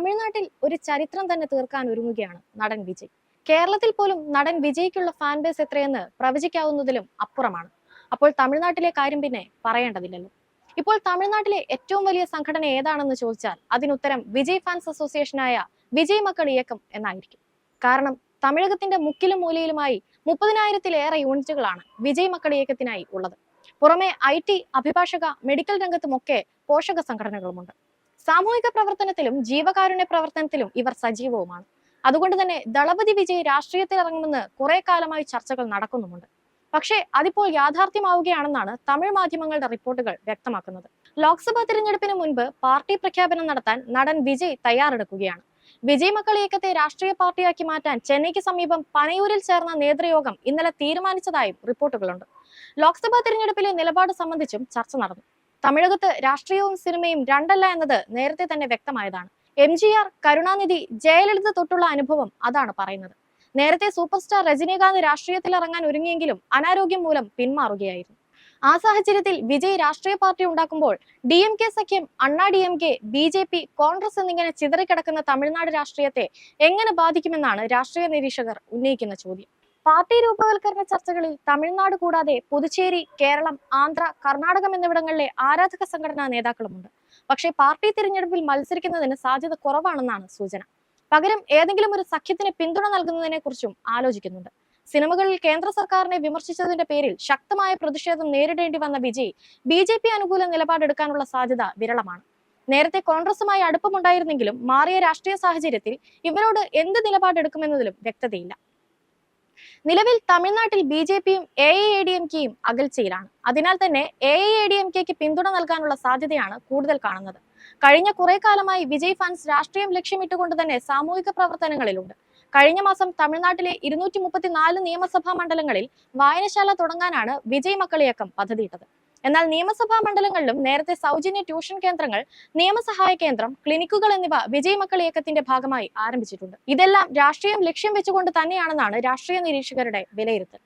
തമിഴ്നാട്ടിൽ ഒരു ചരിത്രം തന്നെ തീർക്കാൻ ഒരുങ്ങുകയാണ് നടൻ വിജയ്. കേരളത്തിൽ പോലും നടൻ വിജയ്ക്കുള്ള ഫാൻ ബേസ് എത്രയെന്ന് പ്രവചിക്കാവുന്നതിലും അപ്പുറമാണ്. അപ്പോൾ തമിഴ്നാട്ടിലെ കാര്യം പിന്നെ പറയേണ്ടതില്ലല്ലോ. ഇപ്പോൾ തമിഴ്നാട്ടിലെ ഏറ്റവും വലിയ സംഘടന ഏതാണെന്ന് ചോദിച്ചാൽ അതിനുത്തരം വിജയ് ഫാൻസ് അസോസിയേഷനായ വിജയ് മക്കൾ ഇയക്കം എന്നായിരിക്കും. കാരണം തമിഴകത്തിന്റെ മുക്കിലും മൂലയിലുമായി മുപ്പതിനായിരത്തിലേറെ യൂണിറ്റുകളാണ് വിജയ് മക്കൾ ഇയക്കത്തിനായി ഉള്ളത്. പുറമെ ഐ ടി അഭിഭാഷക മെഡിക്കൽ രംഗത്തുമൊക്കെ പോഷക സംഘടനകളുമുണ്ട്. സാമൂഹിക പ്രവർത്തനത്തിലും ജീവകാരുണ്യ പ്രവർത്തനത്തിലും ഇവർ സജീവവുമാണ്. അതുകൊണ്ട് തന്നെ ദളപതി വിജയ് രാഷ്ട്രീയത്തിൽ ഇറങ്ങുമെന്ന് കുറെ കാലമായി ചർച്ചകൾ നടക്കുന്നുമുണ്ട്. പക്ഷേ അതിപ്പോൾ യാഥാർത്ഥ്യമാവുകയാണെന്നാണ് തമിഴ് മാധ്യമങ്ങളുടെ റിപ്പോർട്ടുകൾ വ്യക്തമാക്കുന്നത്. ലോക്സഭാ തിരഞ്ഞെടുപ്പിന് മുൻപ് പാർട്ടി പ്രഖ്യാപനം നടത്താൻ നടൻ വിജയ് തയ്യാറെടുക്കുകയാണ്. വിജയ് മക്കൾ ഇയക്കത്തെ രാഷ്ട്രീയ പാർട്ടിയാക്കി മാറ്റാൻ ചെന്നൈക്ക് സമീപം പനയൂരിൽ ചേർന്ന നേതൃയോഗം ഇന്നലെ തീരുമാനിച്ചതായും റിപ്പോർട്ടുകളുണ്ട്. ലോക്സഭാ തിരഞ്ഞെടുപ്പിലെ നിലപാട് സംബന്ധിച്ചും ചർച്ച നടന്നു. തമിഴകത്ത് രാഷ്ട്രീയവും സിനിമയും രണ്ടല്ല എന്നത് നേരത്തെ തന്നെ വ്യക്തമായതാണ്. M G R Karunanidhi Jayalalithaa തൊട്ടുള്ള അനുഭവം അതാണ് പറയുന്നത്. നേരത്തെ സൂപ്പർ സ്റ്റാർ രജനീകാന്ത് രാഷ്ട്രീയത്തിൽ ഇറങ്ങാൻ ഒരുങ്ങിയെങ്കിലും അനാരോഗ്യം മൂലം പിന്മാറുകയായിരുന്നു. ആ സാഹചര്യത്തിൽ വിജയ് രാഷ്ട്രീയ പാർട്ടി ഉണ്ടാക്കുമ്പോൾ ഡി എം കെ സഖ്യം Anna D M K B J P Congress എന്നിങ്ങനെ ചിതറിക്കിടക്കുന്ന തമിഴ്നാട് രാഷ്ട്രീയത്തെ എങ്ങനെ ബാധിക്കുമെന്നാണ് രാഷ്ട്രീയ നിരീക്ഷകർ ഉന്നയിക്കുന്ന ചോദ്യം. പാർട്ടി രൂപവൽക്കരണ ചർച്ചകളിൽ തമിഴ്നാട് കൂടാതെ പുതുച്ചേരി കേരളം ആന്ധ്ര കർണാടകം എന്നിവിടങ്ങളിലെ ആരാധക സംഘടനാ നേതാക്കളുമുണ്ട്. പക്ഷേ പാർട്ടി തിരഞ്ഞെടുപ്പിൽ മത്സരിക്കുന്നതിന് സാധ്യത കുറവാണെന്നാണ് സൂചന. പകരം ഏതെങ്കിലും ഒരു സഖ്യത്തിന് പിന്തുണ നൽകുന്നതിനെ കുറിച്ചും ആലോചിക്കുന്നുണ്ട്. സിനിമകളിൽ കേന്ദ്ര സർക്കാരിനെ വിമർശിച്ചതിന്റെ പേരിൽ ശക്തമായ പ്രതിഷേധം നേരിടേണ്ടി വന്ന വിജയ് ബി ജെ പി അനുകൂല നിലപാടെടുക്കാനുള്ള സാധ്യത വിരളമാണ്. നേരത്തെ കോൺഗ്രസുമായി അടുപ്പമുണ്ടായിരുന്നെങ്കിലും മാറിയ രാഷ്ട്രീയ സാഹചര്യത്തിൽ ഇവരോട് എന്ത് നിലപാടെടുക്കുമെന്നതിലും വ്യക്തതയില്ല. നിലവിൽ തമിഴ്നാട്ടിൽ ബി ജെ പിയും എ ഐ ഡി എം കെയും അകൽച്ചയിലാണ്. അതിനാൽ തന്നെ എ ഐ ഡി എം കെക്ക് പിന്തുണ നൽകാനുള്ള സാധ്യതയാണ് കൂടുതൽ കാണുന്നത്. കഴിഞ്ഞ കുറെ കാലമായി വിജയ് ഫാൻസ് രാഷ്ട്രീയം ലക്ഷ്യമിട്ടുകൊണ്ട് തന്നെ സാമൂഹിക പ്രവർത്തനങ്ങളിലുണ്ട്. കഴിഞ്ഞ മാസം തമിഴ്നാട്ടിലെ ഇരുന്നൂറ്റി മുപ്പത്തിനാല് നിയമസഭാ മണ്ഡലങ്ങളിൽ വായനശാല തുടങ്ങാനാണ് വിജയ് മക്കളിയക്കം പദ്ധതിയിട്ടത്. എന്നാൽ നിയമസഭാ മണ്ഡലങ്ങളിലും നേരത്തെ സൗജന്യ ട്യൂഷൻ കേന്ദ്രങ്ങൾ നിയമസഹായ കേന്ദ്രം ക്ലിനിക്കുകൾ എന്നിവ വിജയ് മക്കൾ ഇയക്കത്തിന്റെ ഭാഗമായി ആരംഭിച്ചിട്ടുണ്ട്. ഇതെല്ലാം രാഷ്ട്രീയം ലക്ഷ്യം വെച്ചുകൊണ്ട് തന്നെയാണെന്നാണ് രാഷ്ട്രീയ നിരീക്ഷകരുടെ വിലയിരുത്തൽ.